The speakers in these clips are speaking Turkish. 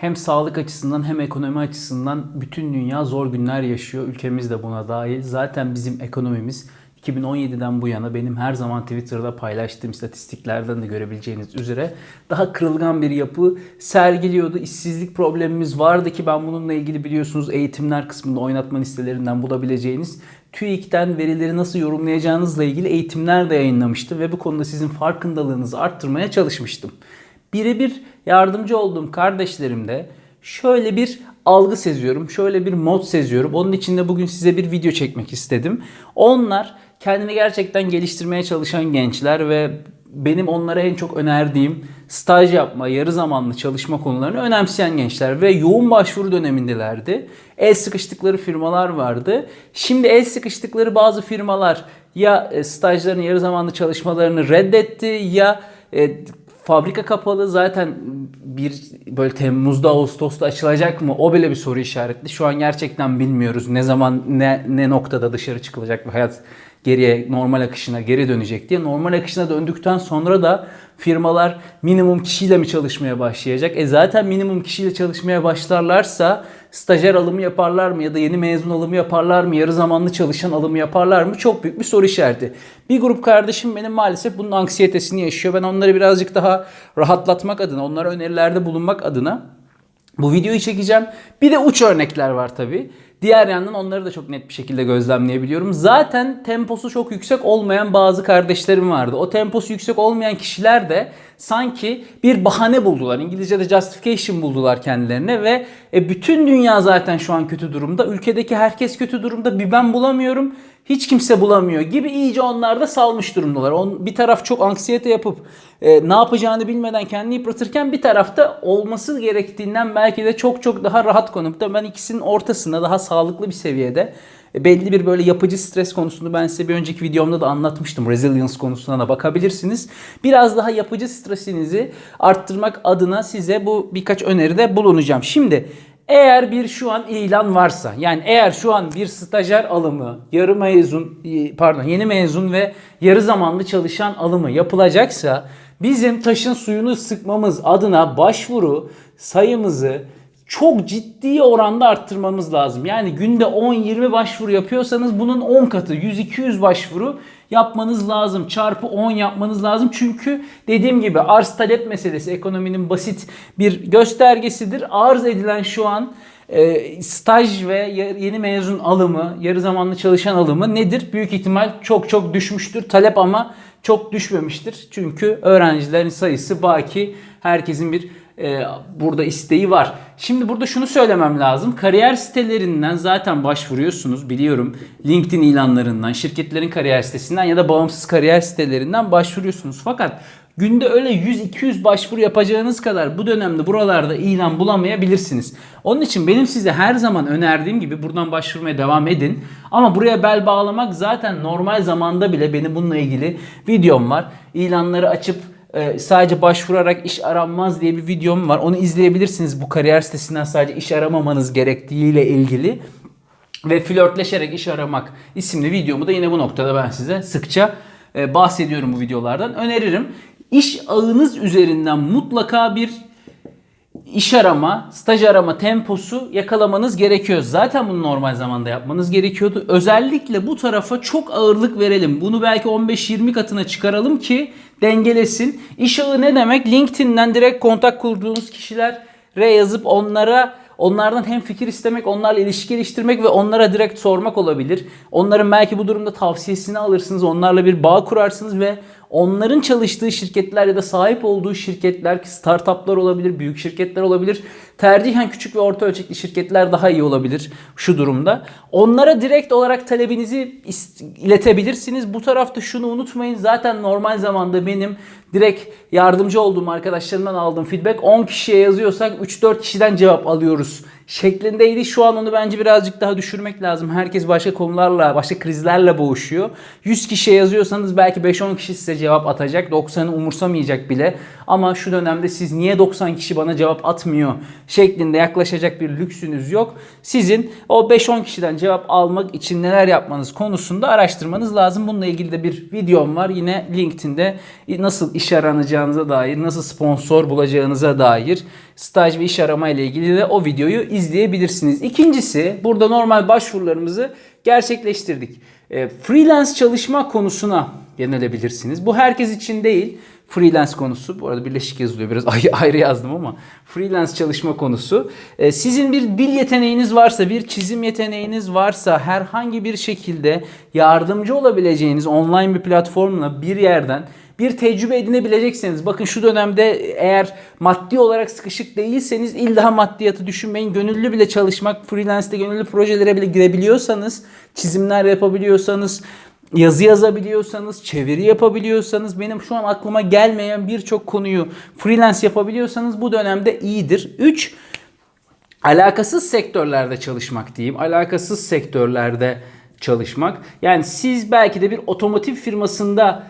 hem sağlık açısından hem ekonomi açısından bütün dünya zor günler yaşıyor. Ülkemiz de buna dahil. Zaten bizim ekonomimiz 2017'den bu yana benim her zaman Twitter'da paylaştığım istatistiklerden de görebileceğiniz üzere daha kırılgan bir yapı sergiliyordu. İşsizlik problemimiz vardı ki ben bununla ilgili biliyorsunuz eğitimler kısmında oynatma listelerinden bulabileceğiniz TÜİK'ten verileri nasıl yorumlayacağınızla ilgili eğitimler de yayınlamıştım ve bu konuda sizin farkındalığınızı arttırmaya çalışmıştım. Birebir yardımcı olduğum kardeşlerimde şöyle bir algı seziyorum, şöyle bir mod seziyorum. Onun için de bugün size bir video çekmek istedim. Onlar kendini gerçekten geliştirmeye çalışan gençler ve benim onlara en çok önerdiğim staj yapma, yarı zamanlı çalışma konularını önemseyen gençler ve yoğun başvuru dönemindelerdi. El sıkıştıkları firmalar vardı. Şimdi el sıkıştıkları bazı firmalar ya e, stajlarını, yarı zamanlı çalışmalarını reddetti ya e, fabrika kapalı zaten bir böyle Temmuz'da Ağustos'ta açılacak mı? O bile bir soru işaretli. Şu an gerçekten bilmiyoruz ne zaman ne ne noktada dışarı çıkılacak ve hayat geriye normal akışına geri dönecek diye. Normal akışına döndükten sonra da firmalar minimum kişiyle mi çalışmaya başlayacak? E zaten minimum kişiyle çalışmaya başlarlarsa stajyer alımı yaparlar mı ya da yeni mezun alımı yaparlar mı? Yarı zamanlı çalışan alımı yaparlar mı? Çok büyük bir soru işareti. Bir grup kardeşim benim maalesef bunun anksiyetesini yaşıyor. Ben onları birazcık daha rahatlatmak adına, onlara önerilerde bulunmak adına bu videoyu çekeceğim. Bir de uç örnekler var tabii. Diğer yandan onları da çok net bir şekilde gözlemleyebiliyorum. Zaten temposu çok yüksek olmayan bazı kardeşlerim vardı. O temposu yüksek olmayan kişiler de sanki bir bahane buldular. İngilizce'de justification buldular kendilerine ve e, bütün dünya zaten şu an kötü durumda. Ülkedeki herkes kötü durumda. Bir ben bulamıyorum. Hiç kimse bulamıyor gibi iyice onlar da salmış durumdalar. On, bir taraf çok anksiyete yapıp e, ne yapacağını bilmeden kendini yıpratırken bir tarafta olması gerektiğinden belki de çok çok daha rahat konumda. Ben ikisinin ortasında daha sağlıklı bir seviyede e, belli bir böyle yapıcı stres konusunu ben size bir önceki videomda da anlatmıştım. Resilience konusuna da bakabilirsiniz. Biraz daha yapıcı stresinizi arttırmak adına size bu birkaç öneride bulunacağım. Şimdi eğer bir şu an ilan varsa yani eğer şu an bir stajyer alımı, yarı mezun pardon yeni mezun ve yarı zamanlı çalışan alımı yapılacaksa bizim taşın suyunu sıkmamız adına başvuru sayımızı çok ciddi oranda arttırmamız lazım. Yani günde 10-20 başvuru yapıyorsanız bunun 10 katı 100-200 başvuru yapmanız lazım. Çarpı 10 yapmanız lazım. Çünkü dediğim gibi arz talep meselesi ekonominin basit bir göstergesidir. Arz edilen şu an e, staj ve yeni mezun alımı, yarı zamanlı çalışan alımı nedir? Büyük ihtimal çok çok düşmüştür. Talep ama çok düşmemiştir. Çünkü öğrencilerin sayısı baki herkesin bir e, burada isteği var. Şimdi burada şunu söylemem lazım. Kariyer sitelerinden zaten başvuruyorsunuz biliyorum. LinkedIn ilanlarından, şirketlerin kariyer sitesinden ya da bağımsız kariyer sitelerinden başvuruyorsunuz. Fakat günde öyle 100-200 başvuru yapacağınız kadar bu dönemde buralarda ilan bulamayabilirsiniz. Onun için benim size her zaman önerdiğim gibi buradan başvurmaya devam edin. Ama buraya bel bağlamak zaten normal zamanda bile benim bununla ilgili videom var. İlanları açıp ee, sadece başvurarak iş aranmaz diye bir videom var. Onu izleyebilirsiniz bu kariyer sitesinden sadece iş aramamanız gerektiğiyle ilgili. Ve flörtleşerek iş aramak isimli videomu da yine bu noktada ben size sıkça e, bahsediyorum bu videolardan. Öneririm. İş ağınız üzerinden mutlaka bir iş arama, staj arama temposu yakalamanız gerekiyor. Zaten bunu normal zamanda yapmanız gerekiyordu. Özellikle bu tarafa çok ağırlık verelim. Bunu belki 15-20 katına çıkaralım ki dengelesin. İş ağı ne demek? LinkedIn'den direkt kontak kurduğunuz kişilere yazıp onlara onlardan hem fikir istemek, onlarla ilişki geliştirmek ve onlara direkt sormak olabilir. Onların belki bu durumda tavsiyesini alırsınız, onlarla bir bağ kurarsınız ve onların çalıştığı şirketler ya da sahip olduğu şirketler ki startuplar olabilir, büyük şirketler olabilir. Tercihen küçük ve orta ölçekli şirketler daha iyi olabilir şu durumda. Onlara direkt olarak talebinizi iletebilirsiniz. Bu tarafta şunu unutmayın. Zaten normal zamanda benim direkt yardımcı olduğum arkadaşlarımdan aldığım feedback 10 kişiye yazıyorsak 3-4 kişiden cevap alıyoruz şeklindeydi. Şu an onu bence birazcık daha düşürmek lazım. Herkes başka konularla, başka krizlerle boğuşuyor. 100 kişiye yazıyorsanız belki 5-10 kişi size cevap atacak. 90'ı umursamayacak bile. Ama şu dönemde siz niye 90 kişi bana cevap atmıyor şeklinde yaklaşacak bir lüksünüz yok. Sizin o 5-10 kişiden cevap almak için neler yapmanız konusunda araştırmanız lazım. Bununla ilgili de bir videom var. Yine LinkedIn'de nasıl iş aranacağınıza dair, nasıl sponsor bulacağınıza dair staj ve iş arama ile ilgili de o videoyu izleyebilirsiniz. İkincisi burada normal başvurularımızı gerçekleştirdik. E, freelance çalışma konusuna yönelebilirsiniz. Bu herkes için değil. Freelance konusu. Bu arada birleşik yazılıyor. Biraz ayrı yazdım ama. Freelance çalışma konusu. E, sizin bir dil yeteneğiniz varsa, bir çizim yeteneğiniz varsa herhangi bir şekilde yardımcı olabileceğiniz online bir platformla bir yerden bir tecrübe edinebilecekseniz bakın şu dönemde eğer maddi olarak sıkışık değilseniz illa maddiyatı düşünmeyin. Gönüllü bile çalışmak, freelance'de gönüllü projelere bile girebiliyorsanız, çizimler yapabiliyorsanız, yazı yazabiliyorsanız, çeviri yapabiliyorsanız, benim şu an aklıma gelmeyen birçok konuyu freelance yapabiliyorsanız bu dönemde iyidir. 3 alakasız sektörlerde çalışmak diyeyim. Alakasız sektörlerde çalışmak. Yani siz belki de bir otomotiv firmasında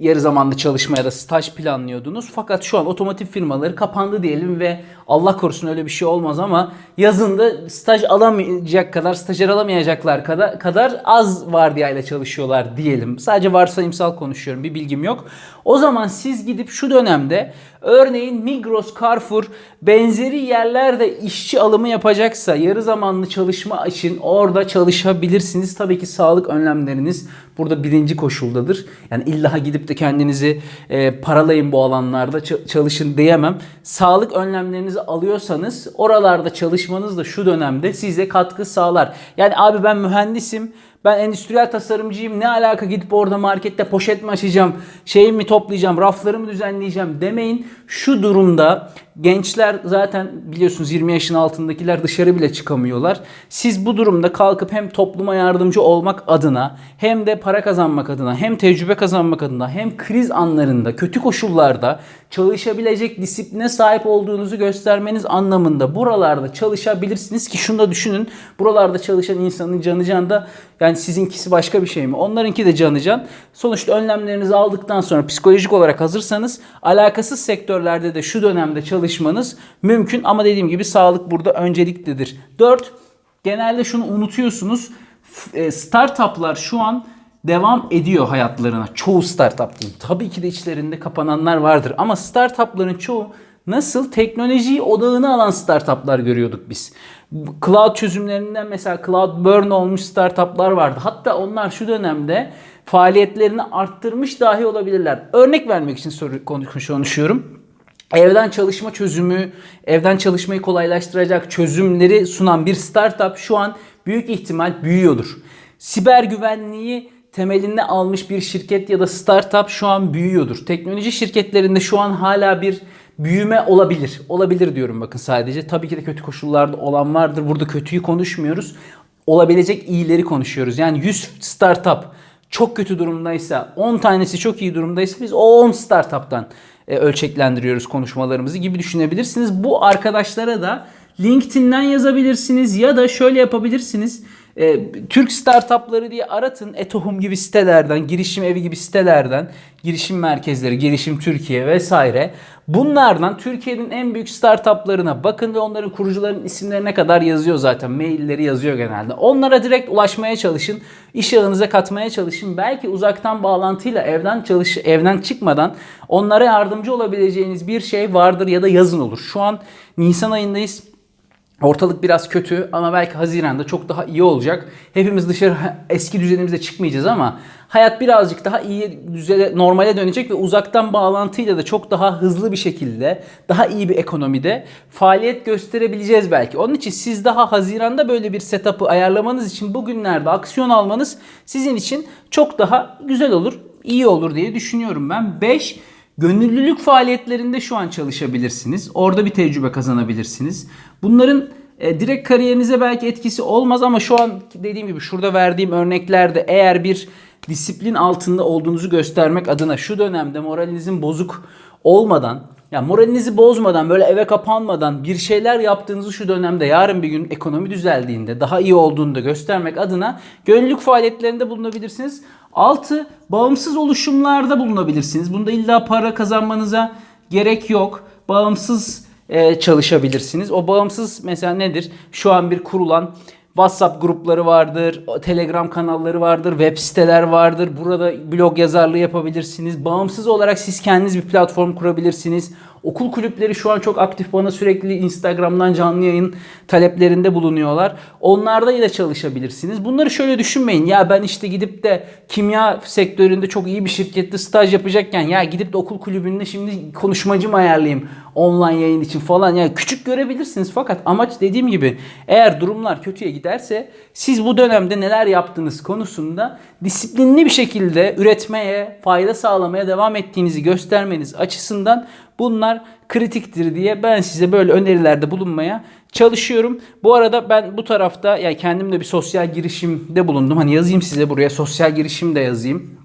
yarı zamanlı çalışmaya da staj planlıyordunuz. Fakat şu an otomotiv firmaları kapandı diyelim ve Allah korusun öyle bir şey olmaz ama yazında staj alamayacak kadar, stajyer alamayacaklar kadar, kadar az vardiyayla çalışıyorlar diyelim. Sadece varsayımsal konuşuyorum bir bilgim yok. O zaman siz gidip şu dönemde örneğin Migros, Carrefour benzeri yerlerde işçi alımı yapacaksa yarı zamanlı çalışma için orada çalışabilirsiniz. Tabii ki sağlık önlemleriniz burada birinci koşuldadır. Yani illa gidip de kendinizi e, paralayın bu alanlarda çalışın diyemem. Sağlık önlemlerinizi alıyorsanız oralarda çalışmanız da şu dönemde size katkı sağlar. Yani abi ben mühendisim ben endüstriyel tasarımcıyım ne alaka gidip orada markette poşet mi açacağım, şeyi mi toplayacağım, raflarımı düzenleyeceğim demeyin. Şu durumda gençler zaten biliyorsunuz 20 yaşın altındakiler dışarı bile çıkamıyorlar. Siz bu durumda kalkıp hem topluma yardımcı olmak adına hem de para kazanmak adına hem tecrübe kazanmak adına hem kriz anlarında kötü koşullarda çalışabilecek disipline sahip olduğunuzu göstermeniz anlamında buralarda çalışabilirsiniz ki şunu da düşünün. Buralarda çalışan insanın canı can da yani sizinkisi başka bir şey mi? Onlarınki de canı can. Sonuçta önlemlerinizi aldıktan sonra psikolojik olarak hazırsanız alakasız sektörlerde de şu dönemde çalışmanız mümkün ama dediğim gibi sağlık burada önceliklidir. 4. Genelde şunu unutuyorsunuz. E, startuplar şu an devam ediyor hayatlarına. Çoğu startup diyeyim. Tabii ki de içlerinde kapananlar vardır ama startupların çoğu nasıl teknolojiyi odağına alan startuplar görüyorduk biz. Cloud çözümlerinden mesela cloud burn olmuş startuplar vardı. Hatta onlar şu dönemde faaliyetlerini arttırmış dahi olabilirler. Örnek vermek için soru konuşuyorum. Evden çalışma çözümü, evden çalışmayı kolaylaştıracak çözümleri sunan bir startup şu an büyük ihtimal büyüyordur. Siber güvenliği temelinde almış bir şirket ya da startup şu an büyüyordur. Teknoloji şirketlerinde şu an hala bir büyüme olabilir. Olabilir diyorum bakın sadece. Tabii ki de kötü koşullarda olan vardır. Burada kötüyü konuşmuyoruz. Olabilecek iyileri konuşuyoruz. Yani 100 startup çok kötü durumdaysa, 10 tanesi çok iyi durumdaysa biz o 10 startup'tan ölçeklendiriyoruz konuşmalarımızı gibi düşünebilirsiniz. Bu arkadaşlara da LinkedIn'den yazabilirsiniz ya da şöyle yapabilirsiniz. E, Türk startupları diye aratın Etohum gibi sitelerden, girişim evi gibi sitelerden, girişim merkezleri, girişim Türkiye vesaire. Bunlardan Türkiye'nin en büyük startuplarına bakın ve onların kurucuların isimlerine kadar yazıyor zaten. Mailleri yazıyor genelde. Onlara direkt ulaşmaya çalışın. iş ağınıza katmaya çalışın. Belki uzaktan bağlantıyla evden çalış evden çıkmadan onlara yardımcı olabileceğiniz bir şey vardır ya da yazın olur. Şu an Nisan ayındayız. Ortalık biraz kötü ama belki Haziran'da çok daha iyi olacak. Hepimiz dışarı eski düzenimize çıkmayacağız ama hayat birazcık daha iyi düzene, normale dönecek ve uzaktan bağlantıyla da çok daha hızlı bir şekilde, daha iyi bir ekonomide faaliyet gösterebileceğiz belki. Onun için siz daha Haziran'da böyle bir setup'ı ayarlamanız için bugünlerde aksiyon almanız sizin için çok daha güzel olur, iyi olur diye düşünüyorum ben. 5 Gönüllülük faaliyetlerinde şu an çalışabilirsiniz. Orada bir tecrübe kazanabilirsiniz. Bunların e, direkt kariyerinize belki etkisi olmaz ama şu an dediğim gibi şurada verdiğim örneklerde eğer bir disiplin altında olduğunuzu göstermek adına şu dönemde moralinizin bozuk olmadan ya moralinizi bozmadan böyle eve kapanmadan bir şeyler yaptığınızı şu dönemde yarın bir gün ekonomi düzeldiğinde daha iyi olduğunu da göstermek adına gönüllülük faaliyetlerinde bulunabilirsiniz. 6. Bağımsız oluşumlarda bulunabilirsiniz. Bunda illa para kazanmanıza gerek yok. Bağımsız e, çalışabilirsiniz. O bağımsız mesela nedir? Şu an bir kurulan WhatsApp grupları vardır, Telegram kanalları vardır, web siteler vardır. Burada blog yazarlığı yapabilirsiniz. Bağımsız olarak siz kendiniz bir platform kurabilirsiniz. Okul kulüpleri şu an çok aktif bana sürekli Instagram'dan canlı yayın taleplerinde bulunuyorlar. Onlarda yine çalışabilirsiniz. Bunları şöyle düşünmeyin. Ya ben işte gidip de kimya sektöründe çok iyi bir şirkette staj yapacakken ya gidip de okul kulübünde şimdi konuşmacı mı ayarlayayım online yayın için falan. Yani küçük görebilirsiniz fakat amaç dediğim gibi eğer durumlar kötüye giderse siz bu dönemde neler yaptığınız konusunda disiplinli bir şekilde üretmeye, fayda sağlamaya devam ettiğinizi göstermeniz açısından bunlar kritiktir diye ben size böyle önerilerde bulunmaya çalışıyorum. Bu arada ben bu tarafta yani kendim de bir sosyal girişimde bulundum. Hani yazayım size buraya sosyal girişim de yazayım.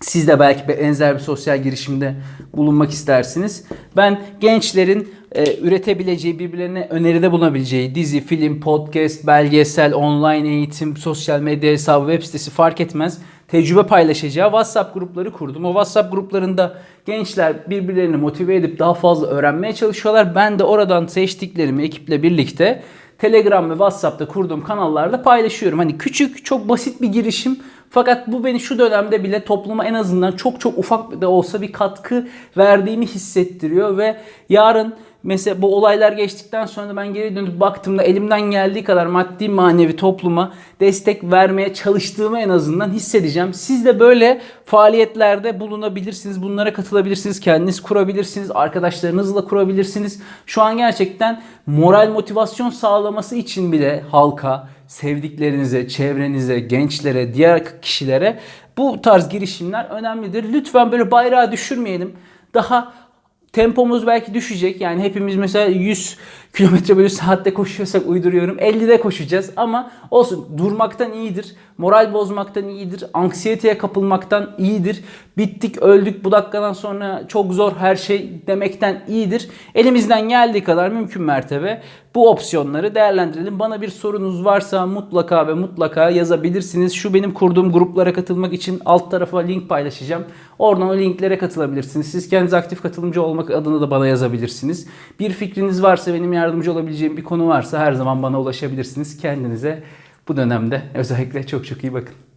Siz de belki benzer bir sosyal girişimde bulunmak istersiniz. Ben gençlerin e, üretebileceği, birbirlerine öneride bulunabileceği dizi, film, podcast, belgesel, online eğitim, sosyal medya hesabı, web sitesi fark etmez. Tecrübe paylaşacağı WhatsApp grupları kurdum. O WhatsApp gruplarında gençler birbirlerini motive edip daha fazla öğrenmeye çalışıyorlar. Ben de oradan seçtiklerimi ekiple birlikte Telegram ve WhatsApp'ta kurduğum kanallarda paylaşıyorum. Hani küçük, çok basit bir girişim. Fakat bu beni şu dönemde bile topluma en azından çok çok ufak da olsa bir katkı verdiğimi hissettiriyor ve yarın mesela bu olaylar geçtikten sonra ben geri dönüp baktığımda elimden geldiği kadar maddi manevi topluma destek vermeye çalıştığımı en azından hissedeceğim. Siz de böyle faaliyetlerde bulunabilirsiniz. Bunlara katılabilirsiniz. Kendiniz kurabilirsiniz. Arkadaşlarınızla kurabilirsiniz. Şu an gerçekten moral motivasyon sağlaması için bile halka, sevdiklerinize, çevrenize, gençlere, diğer kişilere bu tarz girişimler önemlidir. Lütfen böyle bayrağı düşürmeyelim. Daha tempomuz belki düşecek. Yani hepimiz mesela 100 kilometre bölü saatte koşuyorsak uyduruyorum. 50'de koşacağız ama olsun durmaktan iyidir. Moral bozmaktan iyidir. Anksiyeteye kapılmaktan iyidir. Bittik öldük bu dakikadan sonra çok zor her şey demekten iyidir. Elimizden geldiği kadar mümkün mertebe bu opsiyonları değerlendirelim. Bana bir sorunuz varsa mutlaka ve mutlaka yazabilirsiniz. Şu benim kurduğum gruplara katılmak için alt tarafa link paylaşacağım. Oradan o linklere katılabilirsiniz. Siz kendiniz aktif katılımcı olmak adına da bana yazabilirsiniz. Bir fikriniz varsa benim yardımcı olabileceğim bir konu varsa her zaman bana ulaşabilirsiniz. Kendinize bu dönemde özellikle çok çok iyi bakın.